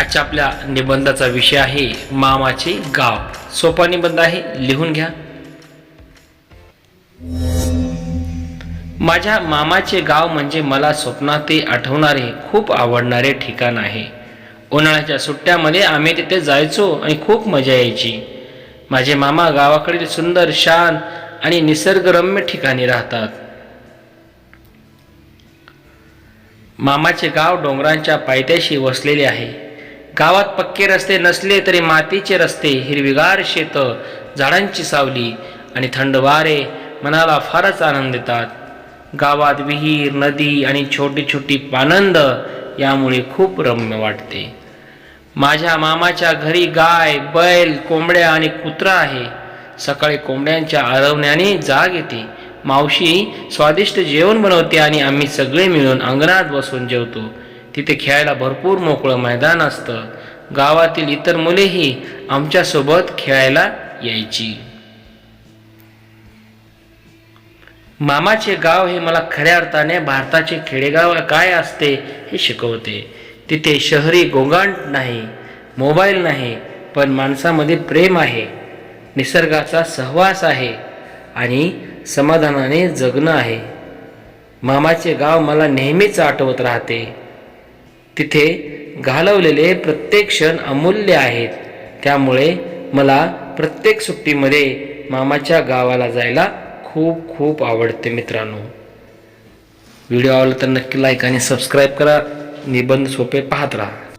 आजच्या आपल्या निबंधाचा विषय आहे मामाचे गाव. सोपा निबंध आहे लिहून घ्या. माझ्या मामाचे गाव म्हणजे मला स्वप्नात आठवणारे खूप आवडणारे ठिकाण आहे. उन्हाळ्याच्या सुट्ट्यामध्ये आम्ही तिथे जायचो आणि खूप मजा यायची. माझे मामा गावाकडील सुंदर शान आणि निसर्गरम्य ठिकाणी राहतात. मामाचे गाव डोंगरांच्या पायथ्याशी वसलेले आहे. गावात पक्के रस्ते नसले तरी मातीचे रस्ते हिरवीगार शेत झाडांची सावली आणि थंड वारे मनाला फारच आनंद देतात. गावात विहीर नदी आणि छोटी छोटी पानंद यामुळे खूप रम्य वाटते. माझ्या मामाच्या घरी गाय बैल कोंबड्या आणि कुत्रा आहे. सकाळी कोंबड्यांच्या आरवण्याने जाग येते. मावशी स्वादिष्ट जेवण बनवते आणि आम्ही सगळे मिळून अंगणात बसून जेवतो. तिथे खेळायला भरपूर मोकळं मैदान असतं. गावातील इतर मुलेही आमच्यासोबत खेळायला यायची. मामाचे गाव हे मला खऱ्या अर्थाने भारताचे खेडेगाव काय असते हे शिकवते. तिथे शहरी गोंगाट नाही मोबाईल नाही पण माणसामध्ये प्रेम आहे निसर्गाचा सहवास आहे आणि समाधानाने जगणं आहे. मामाचे गाव मला नेहमीच आठवत राहते. तिथे घालवलेले प्रत्येक क्षण अमूल्य आहेत. त्यामुळे मला प्रत्येक सुट्टीमध्ये मामाच्या गावाला जायला खूप खूप आवडते मित्रांनो. व्हिडिओ आवडला तर नक्की लाईक आणि सबस्क्राईब करा. निबंध सोपे पाहत राहा.